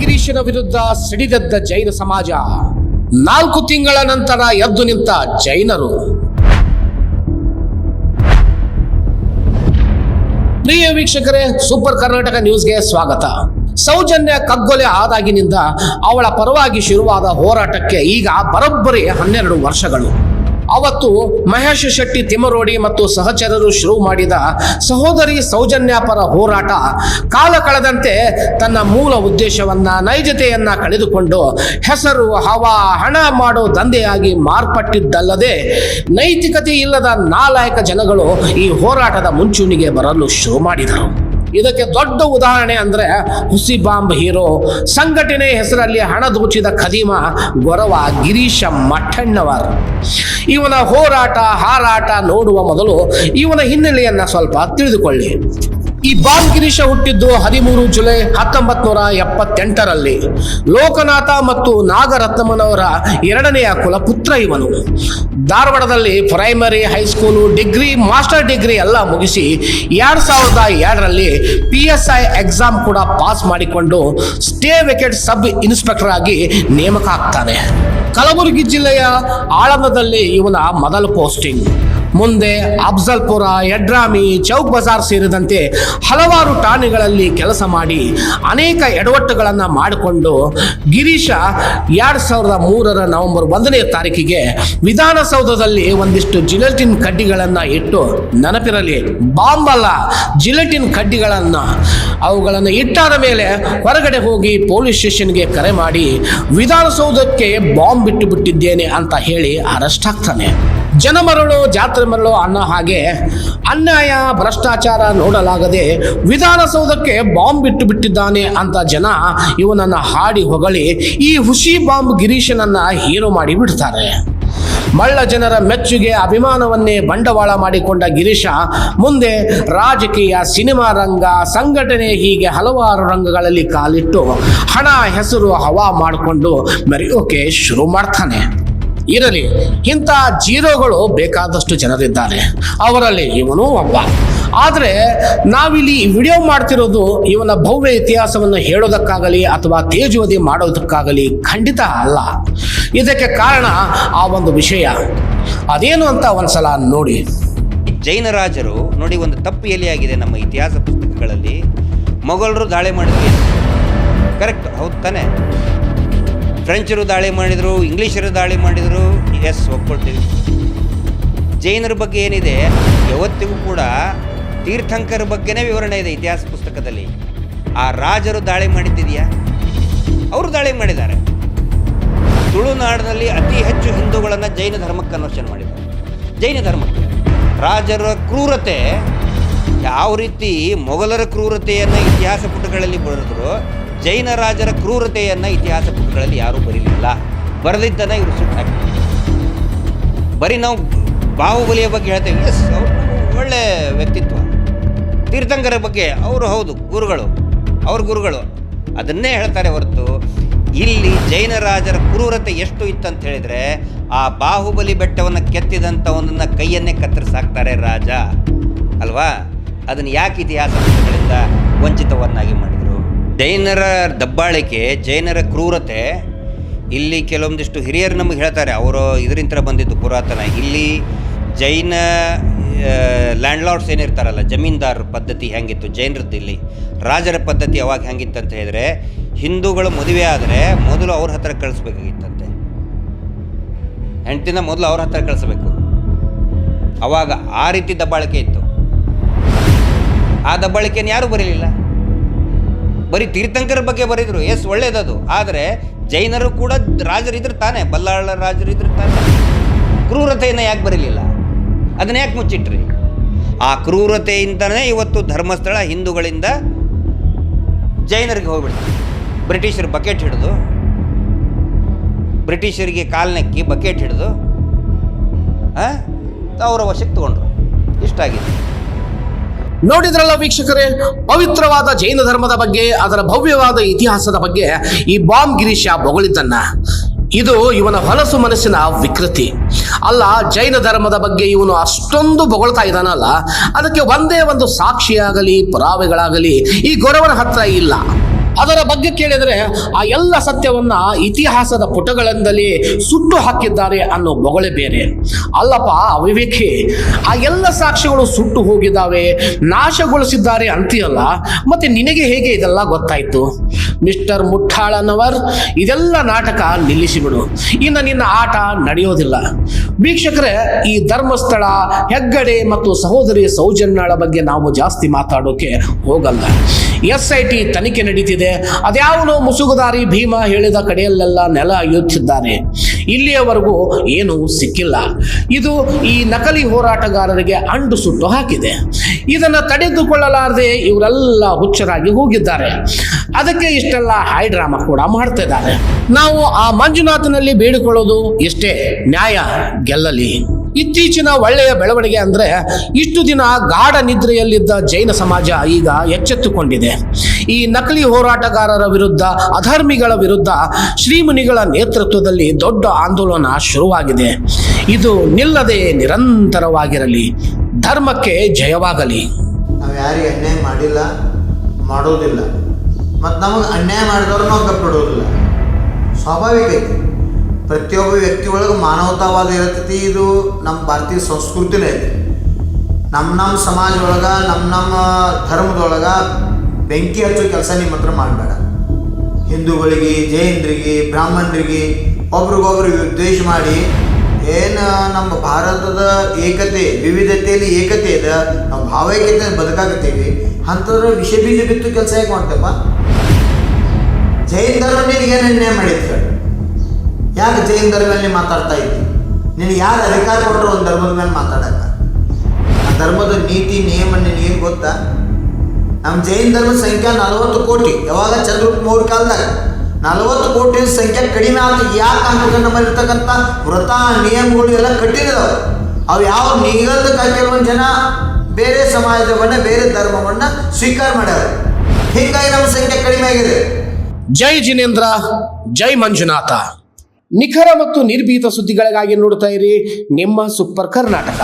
ಗಿರೀಶನ ವಿರುದ್ಧ ಸಿಡಿದೆದ್ದ ಜೈನ ಸಮಾಜ. ನಾಲ್ಕು ತಿಂಗಳ ನಂತರ ಎದ್ದು ನಿಂತ ಜೈನರು. ಪ್ರಿಯ ವೀಕ್ಷಕರೇ, ಸೂಪರ್ ಕರ್ನಾಟಕ ನ್ಯೂಸ್ಗೆ ಸ್ವಾಗತ. ಸೌಜನ್ಯ ಕಗ್ಗೊಲೆ ಆದಾಗಿನಿಂದ ಅವಳ ಪರವಾಗಿ ಶುರುವಾದ ಹೋರಾಟಕ್ಕೆ ಈಗ ಬರೋಬ್ಬರಿ ಹನ್ನೆರಡು ವರ್ಷಗಳು. ಅವತ್ತು ಮಹೇಶ್ ಶೆಟ್ಟಿ ತಿಮರೋಡಿ ಮತ್ತು ಸಹಚರರು ಶುರು ಮಾಡಿದ ಸಹೋದರಿ ಸೌಜನ್ಯ ಪರ ಹೋರಾಟ ಕಾಲ ಕಳೆದಂತೆ ತನ್ನ ಮೂಲ ಉದ್ದೇಶವನ್ನ, ನೈಜತೆಯನ್ನ ಕಳೆದುಕೊಂಡು ಹೆಸರು, ಹವಾ, ಹಣ ಮಾಡೋ ದಂಧೆಯಾಗಿ ಮಾರ್ಪಟ್ಟಿದ್ದಲ್ಲದೆ ನೈತಿಕತೆ ಇಲ್ಲದ ನಾಲಾಯಕ ಜನಗಳು ಈ ಹೋರಾಟದ ಮುಂಚೂಣಿಗೆ ಬರಲು ಶುರು ಮಾಡಿದರು. ಇದಕ್ಕೆ ದೊಡ್ಡ ಉದಾಹರಣೆ ಅಂದ್ರೆ ಹುಸಿ ಬಾಂಬ್ ಹೀರೋ ಸಂಘಟನೆ ಹೆಸರಲ್ಲಿ ಹಣ ದೋಚಿದ ಖದೀಮ ಗೊರವ ಗಿರೀಶ ಮಠಣ್ಣವರ್. ಇವನ ಹೋರಾಟ ಹಾರಾಟ ನೋಡುವ ಮೊದಲು ಇವನ ಹಿನ್ನೆಲೆಯನ್ನು ಸ್ವಲ್ಪ ತಿಳಿದುಕೊಳ್ಳಿ. ಈ ಬಾಲ್ ಗಿರೀಶ ಹುಟ್ಟಿದ್ದು ಹದಿಮೂರು ಜುಲೈ ಹತ್ತೊಂಬತ್ ನೂರ ಎಪ್ಪತ್ತೆಂಟರಲ್ಲಿ. ಲೋಕನಾಥ ಮತ್ತು ನಾಗರತ್ನಮ್ಮನವರ ಎರಡನೆಯ ಕುಲಪುತ್ರ ಇವನು. ಧಾರವಾಡದಲ್ಲಿ primary high school degree master degree ಎಲ್ಲ ಮುಗಿಸಿ ಎರಡ್ ಸಾವಿರದ ಎರಡರಲ್ಲಿ ಪಿ ಎಸ್ ಐ ಎಕ್ಸಾಮ್ ಕೂಡ ಪಾಸ್ ಮಾಡಿಕೊಂಡು ಸ್ಟೇ ವೆಕೆಟ್ ಸಬ್ ಇನ್ಸ್ಪೆಕ್ಟರ್ ಆಗಿ ನೇಮಕ ಆಗ್ತಾನೆ. ಕಲಬುರಗಿ ಜಿಲ್ಲೆಯ ಆಳಂದದಲ್ಲಿ ಇವನ ಮೊದಲ ಪೋಸ್ಟಿಂಗ್ ಮುಂದೆ ಅಫ್ಜಲ್ಪುರ ಯಡ್ರಾಮಿ ಚೌಕ್ ಬಜಾರ್ ಸೇರಿದಂತೆ ಹಲವಾರು ಠಾಣೆಗಳಲ್ಲಿ ಕೆಲಸ ಮಾಡಿ ಅನೇಕ ಎಡವಟ್ಟುಗಳನ್ನು ಮಾಡಿಕೊಂಡು ಗಿರೀಶ ಎರಡು ಸಾವಿರದ ಮೂರರ ನವೆಂಬರ್ ಒಂದನೇ ತಾರೀಕಿಗೆ ವಿಧಾನಸೌಧದಲ್ಲಿ ಒಂದಿಷ್ಟು ಜಿಲೆಟಿನ್ ಕಡ್ಡಿಗಳನ್ನು ಇಟ್ಟು ನೆನಪಿರಲಿ. ಬಾಂಬಲ್ಲ ಜಿಲೆಟಿನ್ ಕಡ್ಡಿಗಳನ್ನು ಅವುಗಳನ್ನು ಇಟ್ಟಾದ ಮೇಲೆ ಹೊರಗಡೆ ಹೋಗಿ ಪೊಲೀಸ್ ಸ್ಟೇಷನ್ಗೆ ಕರೆ ಮಾಡಿ, ವಿಧಾನಸೌಧಕ್ಕೆ ಬಾಂಬ್ ಬಿಟ್ಟು ಬಿಟ್ಟಿದ್ದೇನೆ ಅಂತ ಹೇಳಿ ಅರೆಸ್ಟ್ ಆಗ್ತಾನೆ. ಜನ ಮರಳು ಜಾತ್ರೆ ಮರಳು ಅನ್ನೋ ಹಾಗೆ ಅನ್ಯಾಯ, ಭ್ರಷ್ಟಾಚಾರ ನೋಡಲಾಗದೆ ವಿಧಾನಸೌಧಕ್ಕೆ ಬಾಂಬ್ ಇಟ್ಟು ಬಿಟ್ಟಿದ್ದಾನೆ ಅಂತ ಜನ ಇವನನ್ನು ಹಾಡಿ ಹೊಗಳಿ ಈ ಹುಸಿ ಬಾಂಬ್ ಗಿರೀಶನನ್ನ ಹೀರೋ ಮಾಡಿ ಬಿಡ್ತಾರೆ. ಮಳ್ಳ ಜನರ ಮೆಚ್ಚುಗೆ, ಅಭಿಮಾನವನ್ನೇ ಬಂಡವಾಳ ಮಾಡಿಕೊಂಡ ಗಿರೀಶ ಮುಂದೆ ರಾಜಕೀಯ, ಸಿನಿಮಾ ರಂಗ, ಸಂಘಟನೆ ಹೀಗೆ ಹಲವಾರು ರಂಗಗಳಲ್ಲಿ ಕಾಲಿಟ್ಟು ಹಣ, ಹೆಸರು, ಹವಾ ಮಾಡಿಕೊಂಡು ಮೆರೆಯೋಕೆ ಶುರು ಮಾಡ್ತಾನೆ. ಇರಲಿ. ಇಂಥ ಜೀರೋಗಳು ಬೇಕಾದಷ್ಟು ಜನರಿದ್ದಾರೆ. ಅವರಲ್ಲಿ ಇವನು ಒಬ್ಬ. ಆದರೆ ನಾವಿಲ್ಲಿ ವಿಡಿಯೋ ಮಾಡ್ತಿರೋದು ಇವನ ಭವ್ಯ ಇತಿಹಾಸವನ್ನು ಹೇಳೋದಕ್ಕಾಗಲಿ ಅಥವಾ ತೇಜುವದಿ ಮಾಡೋದಕ್ಕಾಗಲಿ ಖಂಡಿತ ಅಲ್ಲ. ಇದಕ್ಕೆ ಕಾರಣ ಆ ಒಂದು ವಿಷಯ. ಅದೇನು ಅಂತ ಒಂದ್ಸಲ ನೋಡಿ. ಜೈನ ರಾಜರು ನೋಡಿ ಒಂದು ತಪ್ಪು ಎಲೆಯಾಗಿದೆ ನಮ್ಮ ಇತಿಹಾಸ ಪುಸ್ತಕಗಳಲ್ಲಿ. ಮೊಘಲರು ದಾಳಿ ಮಾಡಿದ್ವಿ ಕರೆಕ್ಟ್ ಹೌದು ತಾನೆ? ಫ್ರೆಂಚರು ದಾಳಿ ಮಾಡಿದರು, ಇಂಗ್ಲೀಷರು ದಾಳಿ ಮಾಡಿದರು, ಎಸ್ ಒಪ್ಕೊಳ್ತೀವಿ. ಜೈನರ ಬಗ್ಗೆ ಏನಿದೆ, ಯಾವತ್ತಿಗೂ ಕೂಡ ತೀರ್ಥಂಕರ ಬಗ್ಗೆನೇ ವಿವರಣೆ ಇದೆ ಇತಿಹಾಸ ಪುಸ್ತಕದಲ್ಲಿ. ಆ ರಾಜರು ದಾಳಿ ಮಾಡಿದ್ದಿದೆಯಾ? ಅವರು ದಾಳಿ ಮಾಡಿದ್ದಾರೆ. ತುಳುನಾಡಿನಲ್ಲಿ ಅತಿ ಹೆಚ್ಚು ಹಿಂದೂಗಳನ್ನು ಜೈನ ಧರ್ಮಕ್ಕೆ ಕನ್ವರ್ಷನ್ ಮಾಡಿದ್ದಾರೆ. ಜೈನ ಧರ್ಮಕ್ಕೆ. ರಾಜರ ಕ್ರೂರತೆ, ಯಾವ ರೀತಿ ಮೊಘಲರ ಕ್ರೂರತೆಯನ್ನು ಇತಿಹಾಸ ಪುಟಗಳಲ್ಲಿ ಬರೆದ್ರು ಜೈನ ರಾಜರ ಕ್ರೂರತೆಯನ್ನು ಇತಿಹಾಸ ಪುಟಗಳಲ್ಲಿ ಯಾರೂ ಬರೀಲಿಲ್ಲ. ಬರೆದಿದ್ದನ್ನು ಇವರು ಸುಟ್ಟಾಕಿ ಬರೀ ನಾವು ಬಾಹುಬಲಿಯ ಬಗ್ಗೆ ಹೇಳ್ತೇವೆ ಎಸ್ ಅವರು ಒಳ್ಳೆ ವ್ಯಕ್ತಿತ್ವ. ತೀರ್ಥಂಕರ ಬಗ್ಗೆ ಅವರು ಹೌದು, ಗುರುಗಳು. ಅವ್ರ ಗುರುಗಳು. ಅದನ್ನೇ ಹೇಳ್ತಾರೆ ಹೊರತು, ಇಲ್ಲಿ ಜೈನ ರಾಜರ ಕ್ರೂರತೆ ಎಷ್ಟು ಇತ್ತಂತ ಹೇಳಿದರೆ, ಆ ಬಾಹುಬಲಿ ಬೆಟ್ಟವನ್ನು ಕೆತ್ತಿದಂಥವನನ್ನು ಕೈಯನ್ನೇ ಕತ್ತರಿಸಾಕ್ತಾರೆ ರಾಜ. ಅಲ್ವಾ? ಅದನ್ನು ಯಾಕೆ ಇತಿಹಾಸ ಪುಸ್ತಕಗಳಿಂದ ವಂಚಿತವನ್ನಾಗಿ ಮಾಡಿದರು? ಜೈನರ ದಬ್ಬಾಳಿಕೆ, ಜೈನರ ಕ್ರೂರತೆ, ಇಲ್ಲಿ ಕೆಲವೊಂದಿಷ್ಟು ಹಿರಿಯರು ನಮಗೆ ಹೇಳ್ತಾರೆ, ಅವರು ಇದರಿಂದ ಬಂದಿದ್ದು ಪುರಾತನ. ಇಲ್ಲಿ ಜೈನ ಲ್ಯಾಂಡ್ ಲಾರ್ಡ್ಸ್ ಏನಿರ್ತಾರಲ್ಲ, ಜಮೀನ್ದಾರ ಪದ್ಧತಿ ಹೆಂಗಿತ್ತು, ಜೈನರದ್ದು ಇಲ್ಲಿ? ರಾಜರ ಪದ್ಧತಿ ಅವಾಗ ಹೆಂಗಿತ್ತು ಅಂತ ಹೇಳಿದ್ರೆ, ಹಿಂದೂಗಳು ಮದುವೆ ಆದರೆ ಮೊದಲು ಅವ್ರ ಹತ್ರ ಕಳಿಸ್ಬೇಕಾಗಿತ್ತಂತೆ. ಹೆಂಡತಿನ ಮೊದಲು ಅವ್ರ ಹತ್ರ ಕಳಿಸ್ಬೇಕು. ಅವಾಗ ಆ ರೀತಿ ದಬ್ಬಾಳಿಕೆ ಇತ್ತು. ಆ ದಬ್ಬಾಳಿಕೆಯನ್ನು ಯಾರೂ ಬರೀಲಿಲ್ಲ. ಬರೀ ತೀರ್ಥಂಕರ ಬಗ್ಗೆ ಬರೆದ್ರು, ಎಸ್, ಒಳ್ಳೇದದು. ಆದರೆ ಜೈನರು ಕೂಡ ರಾಜರಿದ್ರು ತಾನೆ ಬಲ್ಲಾಳ ರಾಜರಿದ್ರು ತಾನೆ ಕ್ರೂರತೆಯನ್ನು ಯಾಕೆ ಬರೀಲಿಲ್ಲ? ಅದನ್ನ ಯಾಕೆ ಮುಚ್ಚಿಟ್ರಿ? ಆ ಕ್ರೂರತೆಯಿಂದನೇ ಇವತ್ತು ಧರ್ಮಸ್ಥಳ ಹಿಂದೂಗಳಿಂದ ಜೈನರಿಗೆ ಹೋಗ್ಬಿಡ್ತಾರೆ ಬ್ರಿಟಿಷರು ಬಕೆಟ್ ಹಿಡಿದು, ಬ್ರಿಟಿಷರಿಗೆ ಕಾಲ್ನೆಕ್ಕಿ ಬಕೆಟ್ ಹಿಡಿದು ಅವರ ವಶಕ್ಕೆ ತಗೊಂಡ್ರು. ಇಷ್ಟಾಗಿದೆ ನೋಡಿದ್ರಲ್ಲ ವೀಕ್ಷಕರೇ? ಪವಿತ್ರವಾದ ಜೈನ ಧರ್ಮದ ಬಗ್ಗೆ, ಅದರ ಭವ್ಯವಾದ ಇತಿಹಾಸದ ಬಗ್ಗೆ ಈ ಬಾಂಬ್ ಗಿರೀಶ ಬೊಗಳಿದ್ದನ್ನ. ಇದು ಇವನ ಹೊಲಸು ಮನಸ್ಸಿನ ವಿಕೃತಿ. ಅಲ್ಲ, ಜೈನ ಧರ್ಮದ ಬಗ್ಗೆ ಇವನು ಅಷ್ಟೊಂದು ಬೊಗಳ್ತಾ ಇದ್ದಾನಲ್ಲ, ಅದಕ್ಕೆ ಒಂದೇ ಒಂದು ಸಾಕ್ಷಿಯಾಗಲಿ, ಪುರಾವೆಗಳಾಗಲಿ ಈ ಗೊರವನ ಹತ್ರ ಇಲ್ಲ. ಅದರ ಬಗ್ಗೆ ಕೇಳಿದರೆ ಆ ಎಲ್ಲ ಸತ್ಯವನ್ನ ಇತಿಹಾಸದ ಪುಟಗಳಿಂದಲೇ ಸುಟ್ಟು ಹಾಕಿದ್ದಾರೆ ಅನ್ನೋ ಬೊಗಳೆ ಬೇರೆ. ಅಲ್ಲಪ್ಪ ಅವಿವೇಕಿ ಆ ಎಲ್ಲ ಸಾಕ್ಷಿಗಳು ಸುಟ್ಟು ಹೋಗಿದ್ದಾವೆ, ನಾಶಗೊಳಿಸಿದ್ದಾರೆ ಅಂತೀಯಲ್ಲ, ಮತ್ತೆ ನಿನಗೆ ಹೇಗೆ ಇದೆಲ್ಲ ಗೊತ್ತಾಯ್ತು? ಮಿಸ್ಟರ್ ಮುಠಾಳನವರ್ ಇದೆಲ್ಲ ನಾಟಕ ನಿಲ್ಲಿಸಿಬಿಡು. ಇನ್ನು ನಿನ್ನ ಆಟ ನಡೆಯೋದಿಲ್ಲ. ವೀಕ್ಷಕರೇ, ಈ ಧರ್ಮಸ್ಥಳ, ಹೆಗ್ಗಡೆ ಮತ್ತು ಸಹೋದರಿ ಸೌಜನ್ಯಳ ಬಗ್ಗೆ ನಾವು ಜಾಸ್ತಿ ಮಾತಾಡೋಕೆ ಹೋಗಲ್ಲ. ಎಸ್ ಐ ಟಿ ತನಿಖೆ ನಡೀತಿದೆ. ಅದ್ಯಾವನೋ ಮುಸುಗುದಾರಿ ಭೀಮ ಹೇಳಿದ ಕಡೆಯಲ್ಲೆಲ್ಲ ನೆಲ ಅಯ್ಯುತ್ತಿದ್ದಾರೆ ಇಲ್ಲಿಯವರೆಗೂ ಏನೂ ಸಿಕ್ಕಿಲ್ಲ. ಇದು ಈ ನಕಲಿ ಹೋರಾಟಗಾರರಿಗೆ ಅಂಡು ಸುಟ್ಟು ಹಾಕಿದೆ. ಇದನ್ನು ತಡೆದುಕೊಳ್ಳಲಾರದೆ ಇವರೆಲ್ಲ ಹುಚ್ಚರಾಗಿ ಹೋಗಿದ್ದಾರೆ. ಅದಕ್ಕೆ ಇಷ್ಟೆಲ್ಲ ಹೈ ಡ್ರಾಮಾ ಕೂಡ ಮಾಡ್ತಾ ಇದ್ದಾರೆ ನಾವು ಆ ಮಂಜುನಾಥನಲ್ಲಿ ಬೇಡಿಕೊಳ್ಳೋದು ಇಷ್ಟೇ ನ್ಯಾಯ ಗೆಲ್ಲಲಿ. ಇತ್ತೀಚಿನ ಒಳ್ಳೆಯ ಬೆಳವಣಿಗೆ ಅಂದರೆ ಇಷ್ಟು ದಿನ ಗಾಢ ನಿದ್ರೆಯಲ್ಲಿದ್ದ ಜೈನ ಸಮಾಜ ಈಗ ಎಚ್ಚೆತ್ತುಕೊಂಡಿದೆ. ಈ ನಕಲಿ ಹೋರಾಟಗಾರರ ವಿರುದ್ಧ, ಅಧರ್ಮಿಗಳ ವಿರುದ್ಧ ಶ್ರೀಮುನಿಗಳ ನೇತೃತ್ವದಲ್ಲಿ ದೊಡ್ಡ ಆಂದೋಲನ ಶುರುವಾಗಿದೆ. ಇದು ನಿಲ್ಲದೆ ನಿರಂತರವಾಗಿರಲಿ. ಧರ್ಮಕ್ಕೆ ಜಯವಾಗಲಿ. ನಾವು ಯಾರಿಗೆ ಅನ್ಯಾಯ ಮಾಡಿಲ್ಲ, ಮಾಡೋದಿಲ್ಲ. ಮತ್ತು ನಮಗೆ ಅನ್ಯಾಯ ಮಾಡಿದವ್ರು ನಾವು ಕಪ್ಪಿಡೋದಿಲ್ಲ ಸ್ವಾಭಾವಿಕ ಐತಿ. ಪ್ರತಿಯೊಬ್ಬ ವ್ಯಕ್ತಿ ಒಳಗೆ ಮಾನವತಾವಾದ ಇರತೈತಿ. ಇದು ನಮ್ಮ ಭಾರತೀಯ ಸಂಸ್ಕೃತಿನೇ ಐತಿ. ನಮ್ಮ ನಮ್ಮ ಸಮಾಜದೊಳಗೆ, ನಮ್ಮ ನಮ್ಮ ಧರ್ಮದೊಳಗೆ ಬೆಂಕಿ ಹಚ್ಚೋ ಕೆಲಸ ನಿಮ್ಮ ಹತ್ರ ಮಾಡಬೇಡ. ಹಿಂದೂಗಳಿಗೆ, ಜೈನರಿಗೆ, ಬ್ರಾಹ್ಮಣರಿಗೆ ಒಬ್ರಿಗೊಬ್ರು ಉದ್ದೇಶ ಮಾಡಿ ಏನು ನಮ್ಮ ಭಾರತದ ಏಕತೆ, ವಿವಿಧತೆಯಲ್ಲಿ ಏಕತೆ ಇದೆ, ನಾವು ಭಾವೈಕ್ಯತೆ ಬದುಕಾಕತ್ತೀವಿ ಅಂಥದ್ರ ವಿಷ ಬೀಜ ಬಿತ್ತು ಕೆಲಸ ಹೇಗೆ ಮಾಡ್ತೇಪ್ಪ ಜೈನ ಧರ್ಮ ನಿನಗೇನು ಮಾಡಿತ್ತು ಹೇಳು? ಯಾಕೆ ಜೈನ್ ಧರ್ಮದಲ್ಲಿ ಮಾತಾಡ್ತಾ ಇದ್ದಿ? ನೀನು ಯಾರು ಅಧಿಕಾರ ಕೊಟ್ಟರು ಒಂದು ಧರ್ಮದ ಮೇಲೆ ಮಾತಾಡಕ್ಕ ಆ ಧರ್ಮದ ನೀತಿ, ನಿಯಮ ನಿನಗೇನು ಗೊತ್ತಾ? ನಮ್ಮ ಜೈನ್ ಧರ್ಮದ ಸಂಖ್ಯೆ ನಲವತ್ತು ಕೋಟಿ. ಯಾವಾಗ ಚಂದ್ರಗುಪ್ತ ಮೂರು ಕಾಲದಾಗ? ನಲವತ್ತು ಕೋಟಿ ಸಂಖ್ಯೆ ಕಡಿಮೆ ಆದ ಯಾಕೆ ಅಂತ ನಮ್ಮಲ್ಲಿ ಇರ್ತಕ್ಕಂಥ ವ್ರತ, ನಿಯಮಗಳು ಎಲ್ಲ ಕಟ್ಟಿದಾವೆ. ಅವು ಯಾವ ನಿಗದಕ್ಕೆ ಕೆಲವೊಂದು ಜನ ಬೇರೆ ಸಮಾಜವನ್ನು, ಬೇರೆ ಧರ್ಮವನ್ನ ಸ್ವೀಕಾರ ಮಾಡ್ಯಾರ. ಹೀಗಾಗಿ ನಮ್ಮ ಸಂಖ್ಯೆ ಕಡಿಮೆ ಆಗಿದೆ. ಜೈ ಜಿನೇಂದ್ರ, ಜೈ ಮಂಜುನಾಥ. ನಿಖರ ಮತ್ತು ನಿರ್ಭೀತ ಸುದ್ದಿಗಳಿಗಾಗಿ ನೋಡ್ತಾ ಇರಿ ನಿಮ್ಮ ಸೂಪರ್ ಕರ್ನಾಟಕ.